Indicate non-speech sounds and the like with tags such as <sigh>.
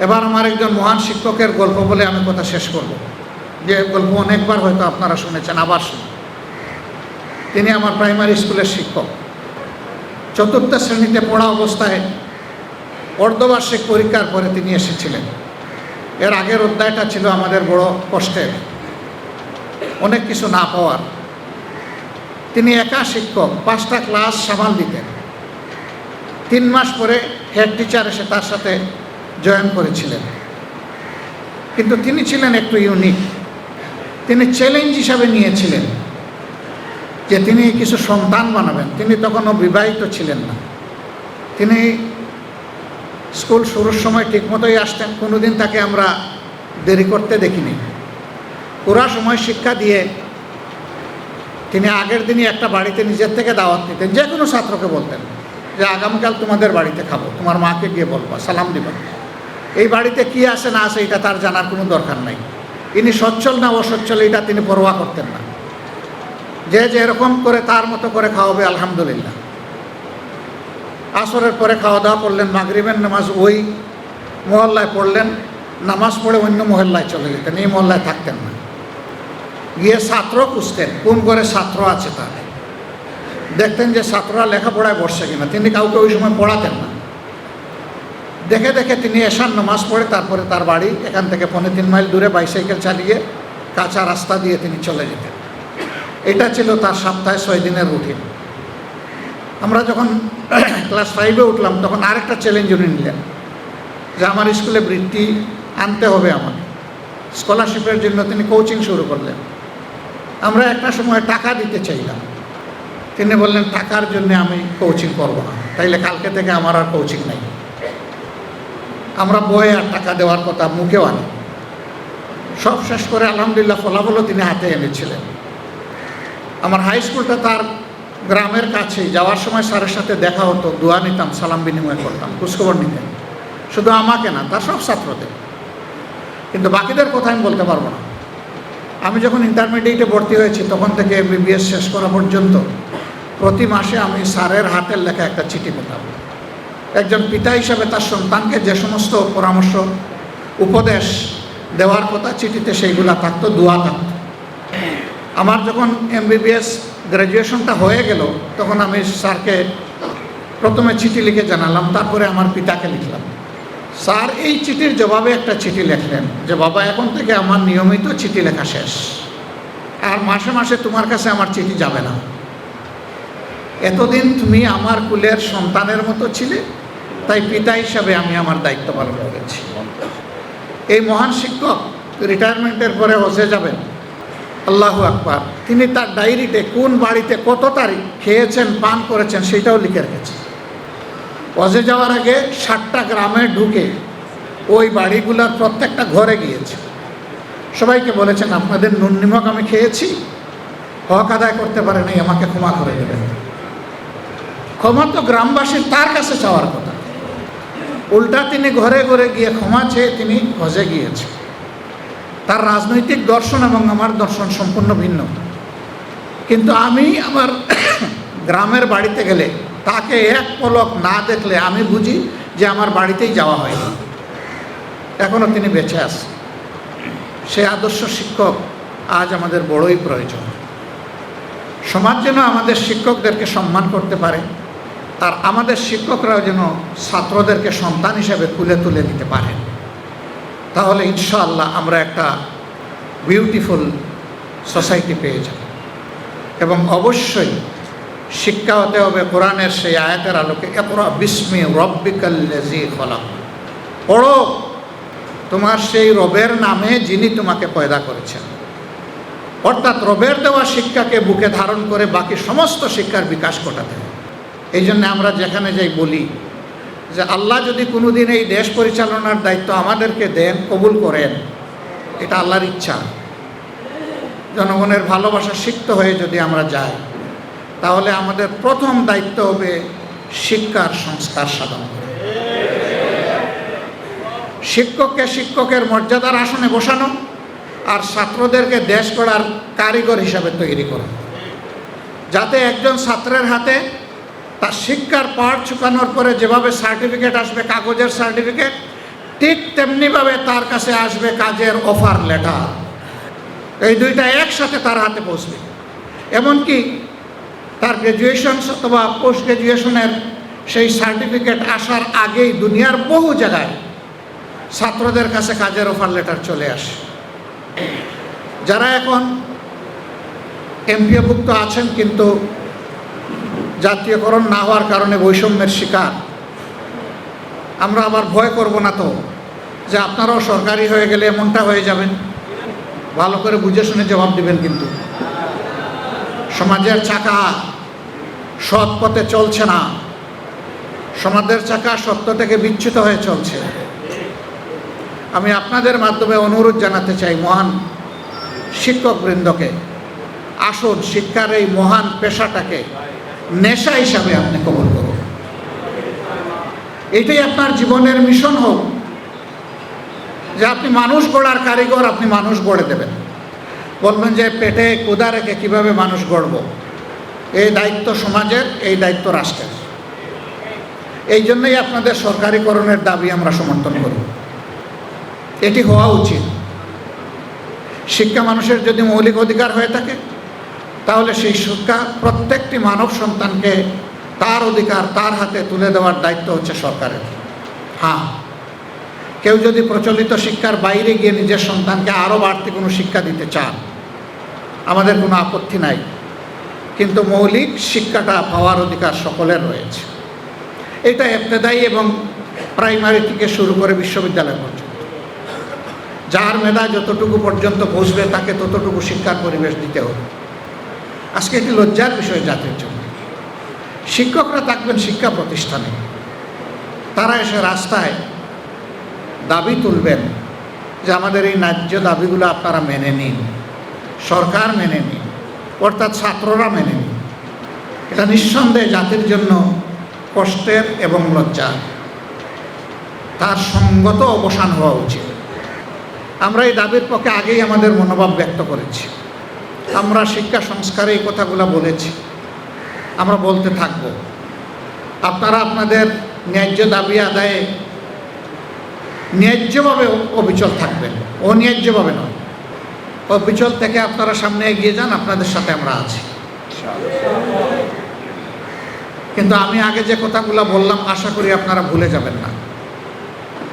এবার আমার একজন মহান শিক্ষকের গল্প বলে আমি কথা শেষ করব। যে গল্প অনেকবার হয়তো আপনারা শুনেছেন, আবার শুনুন। তিনি আমার প্রাইমারি স্কুলের শিক্ষক। চতুর্থ শ্রেণীতে পড়া অবস্থায় অর্ধবার্ষিক পরীক্ষার পরে তিনি এসেছিলেন। এর আগের অধ্যায়টা ছিল আমাদের বড় কষ্টের। অনেক কিছু না পাওয়ার। তিনি একা শিক্ষক, পাঁচটা ক্লাস সামাল দিতেন। তিন মাস পরে হেড টিচার এসে তার সাথে জয়েন করেছিলেন। কিন্তু তিনি ছিলেন একটু ইউনিক তিনি চ্যালেঞ্জ হিসাবে নিয়েছিলেন যে তিনি কিছু সন্তান বানাবেন। তিনি তখনও বিবাহিত ছিলেন না। তিনি স্কুল শুরুর সময় ঠিকমতোই আসতেন। কোনোদিন তাকে আমরা দেরি করতে দেখিনি। পুরা সময় শিক্ষা দিয়ে তিনি আগের দিনই একটা বাড়িতে নিজের থেকে দাওয়াত নিতেন যে কোনো ছাত্রকে বলতেন যে, আগামীকাল তোমাদের বাড়িতে খাব। তোমার মাকে গিয়ে বলবা, সালাম দিবা। এই বাড়িতে কি আছে, না আছে, এটা তার জানার কোনো দরকার নাই। ইনি সচ্ছল না অসচ্ছল, এটা তিনি পরোয়া করতেন না। যে যে এরকম করে তার মতো করে খাওয়াবে, আলহামদুলিল্লাহ। আসরের পরে খাওয়া দাওয়া করলেন, মাগরিবের নামাজ ওই মহল্লায় পড়লেন, নামাজ পড়ে অন্য মহল্লায় চলে যেতেন, এই মহল্লায় থাকতেন না। গিয়ে ছাত্র খুঁজতেন, কোন করে ছাত্র আছে তার। দেখতেন যে ছাত্ররা লেখাপড়ায় বসছে কিনা, তিনি কাউকে ওই সময় পড়াতেন না। দেখে দেখে তিনি এশার নামাজ পড়ে, তারপরে তার বাড়ি, এখান থেকে পনেরো তিন মাইল দূরে বাইসাইকেল চালিয়ে কাঁচা রাস্তা দিয়ে তিনি চলে যেতেন। এটা ছিল তার সপ্তাহে ছয় দিনের রুটিন আমরা যখন <clears throat> ক্লাস ফাইভে উঠলাম, তখন আরেকটা চ্যালেঞ্জ উনি নিলেন, যে আমার স্কুলে বৃত্তি আনতে হবে আমাকে। স্কলারশিপের জন্য তিনি কোচিং শুরু করলেন। আমরা একটা সময় টাকা দিতে চাইলাম। তিনি বললেন, টাকার জন্য আমি কোচিং করব না। তাইলে কালকে থেকে আমার আর কোচিং নাই। আমরা বয়ে আর টাকা দেওয়ার কথা মুখেও আনি। সব শেষ করে আলহামদুলিল্লাহ ফলাফলও তিনি হাতে এনেছিলেন। আমার হাই স্কুলটা তার গ্রামের কাছে যাওয়ার সময় স্যারের সাথে দেখা হতো, দোয়া নিতাম, সালাম বিনিময় করতাম, খোঁজখবর নিতেন। শুধু আমাকে না, তার সব ছাত্রদের। কিন্তু বাকিদের কথা আমি বলতে পারব না। আমি যখন ইন্টারমিডিয়েটে ভর্তি হয়েছি, তখন থেকে এমবিবিএস শেষ করা পর্যন্ত প্রতি মাসে আমি স্যারের হাতের লেখা একটা চিঠি পেতাম। একজন পিতা হিসাবে তার সন্তানকে যে সমস্ত পরামর্শ, উপদেশ দেওয়ার কথা চিঠিতে সেইগুলা থাকতো, দোয়া থাকতো। আমার যখন এমবিবিএস গ্র্যাজুয়েশনটা হয়ে গেল, তখন আমি স্যারকে প্রথমে চিঠি লিখে জানালাম, তারপরে আমার পিতাকে লিখলাম। স্যার এই চিঠির জবাবে একটা চিঠি লেখলেন যে, বাবা, এখন থেকে আমার নিয়মিত চিঠি লেখা শেষ। আর মাসে মাসে তোমার কাছে আমার চিঠি যাবে না। এতদিন তুমি আমার কুলের সন্তানের মতো ছিলে তাই পিতা হিসাবে আমি আমার দায়িত্ব পালন করেছি। এই মহান শিক্ষক রিটায়ারমেন্টের পরে হসে যাবেন। আল্লাহু আকবার। তিনি তার ডায়েরিতে কোন বাড়িতে কত তারিখ খেয়েছেন, পান করেছেন সেটাও লিখে রেখেছেন অজে যাওয়ার আগে ষাটটা গ্রামে ঢুকে ওই বাড়িগুলোর প্রত্যেকটা ঘরে গিয়েছে। সবাইকে বলেছেন, আপনাদের নুন নিমক আমি খেয়েছি। হক আদায় করতে পারে নাই, আমাকে ক্ষমা করে দেবেন। ক্ষমা তো গ্রামবাসীর তার কাছে চাওয়ার কথা। উল্টা তিনি ঘরে ঘরে গিয়ে ক্ষমা চেয়ে তিনি হজে গিয়েছেন। তার রাজনৈতিক দর্শন এবং আমার দর্শন সম্পূর্ণ ভিন্ন। কিন্তু আমি আমার <coughs> গ্রামের বাড়িতে গেলে তাকে এক পলক না দেখলে আমি বুঝি যে আমার বাড়িতেই যাওয়া হয়নি। এখনও তিনি বেঁচে আছেন। সে আদর্শ শিক্ষক আজ আমাদের বড়ই প্রয়োজন। সমাজ যেন আমাদের শিক্ষকদেরকে সম্মান করতে পারে আর আমাদের শিক্ষকরাও যেন ছাত্রদেরকে সন্তান হিসেবে তুলে তুলে নিতে পারেন। তাহলে ইনশাআল্লাহ আমরা একটা বিউটিফুল সোসাইটি পেয়ে যাব। এবং অবশ্যই শিক্ষা হতে হবে কোরআনের সেই আয়াতের আলোকে একরা বিস্মি রব্বিকাল্লেজি খলাক। পড়ো, তোমার সেই রবের নামে যিনি তোমাকে পয়দা করেছেন। অর্থাৎ রবের দেওয়া শিক্ষাকে বুকে ধারণ করে বাকি সমস্ত শিক্ষার বিকাশ ঘটাতে এই জন্য আমরা যেখানে যাই বলি যে আল্লাহ যদি কোনো দিন এই দেশ পরিচালনার দায়িত্ব আমাদেরকে দেন, কবুল করেন, এটা আল্লাহর ইচ্ছা। জনগণের ভালোবাসা সিক্ত হয়ে যদি আমরা যাই, তাহলে আমাদের প্রথম দায়িত্ব হবে শিক্ষার সংস্কার সাধন শিক্ষককে শিক্ষকের মর্যাদার আসনে বসানো আর ছাত্রদেরকে দেশ গড়ার কারিগর হিসাবে তৈরি করা। যাতে একজন ছাত্রের হাতে তার শিক্ষার পাঠ শুকানোর পরে যেভাবে সার্টিফিকেট আসবে, কাগজের সার্টিফিকেট ঠিক তেমনিভাবে তার কাছে আসবে কাজের অফার লেটার এই দুইটা একসাথে তার হাতে পৌঁছবে। এমনকি তার গ্র্যাজুয়েশন অথবা পোস্ট গ্র্যাজুয়েশনের সেই সার্টিফিকেট আসার আগেই দুনিয়ার বহু জায়গায় ছাত্রদের কাছে কাজের অফার লেটার চলে আসে। যারা এখন এমপিওভুক্ত আছেন কিন্তু জাতীয়করণ না হওয়ার কারণে বৈষম্যের শিকার। আমরা আবার ভয় করব না তো, যে আপনারাও সরকারি হয়ে গেলে এমনটা হয়ে যাবেন। ভালো করে বুঝে শুনে জবাব দিবেন কিন্তু। সমাজের চাকা সৎ পথে চলছে না। সমাজের চাকা সত্য থেকে বিচ্যুত হয়ে চলছে। আমি আপনাদের মাধ্যমে অনুরোধ জানাতে চাই মহান শিক্ষকবৃন্দকে, আসুন শিক্ষার এই মহান পেশাটাকে নেশা হিসাবে আপনি কবল করুন। এটাই আপনার জীবনের মিশন হোক। যে আপনি মানুষ গড়ার কারিগর, আপনি মানুষ গড়ে দেবেন। বলবেন যে পেটে কোদা রেখে কীভাবে মানুষ গড়ব? এই দায়িত্ব সমাজের, এই দায়িত্ব রাষ্ট্রের। এই জন্যই আপনাদের সরকারিকরণের দাবি আমরা সমর্থন করি। এটি হওয়া উচিত। শিক্ষা মানুষের যদি মৌলিক অধিকার হয়ে থাকে তাহলে সেই শিক্ষা প্রত্যেকটি মানব সন্তানকে তার অধিকার তার হাতে তুলে দেওয়ার দায়িত্ব হচ্ছে সরকারের। হ্যাঁ কেউ যদি প্রচলিত শিক্ষার বাইরে গিয়ে নিজের সন্তানকে আরও বাড়তি কোনো শিক্ষা দিতে চান, আমাদের কোনো আপত্তি নাই। কিন্তু মৌলিক শিক্ষাটা পাওয়ার অধিকার সকলের রয়েছে। এটা এফতেদায়ী এবং প্রাইমারি থেকে শুরু করে বিশ্ববিদ্যালয় পর্যন্ত। যার মেধা যতটুকু পর্যন্ত পৌঁছবে তাকে ততটুকু শিক্ষার পরিবেশ দিতে হবে। আজকে এটি লজ্জার বিষয় জাতির জন্য। শিক্ষকরা থাকবেন শিক্ষা প্রতিষ্ঠানে। তারা এসে রাস্তায় দাবি তুলবেন যে আমাদের এই ন্যায্য দাবিগুলো আপনারা মেনে নিন, সরকার মেনে নিন, অর্থাৎ ছাত্ররা মেনে নিন। এটা নিঃসন্দেহে জাতির জন্য কষ্টের এবং লজ্জার। তার সঙ্গত অবসান হওয়া উচিত। আমরা এই দাবির পক্ষে আগেই আমাদের মনোভাব ব্যক্ত করেছি। আমরা শিক্ষা সংস্কারে এই কথাগুলো বলেছি। আমরা বলতে থাকব। আপনারা আপনাদের ন্যায্য দাবি আদায়ে ন্যায্যভাবে অবিচল থাকবেন। অন্যায্যভাবে নয়। অবিচল থেকে আপনারা সামনে এগিয়ে যান, আপনাদের সাথে আমরা আছি। কিন্তু আমি আগে যে কথাগুলো বললাম, আশা করি আপনারা ভুলে যাবেন না।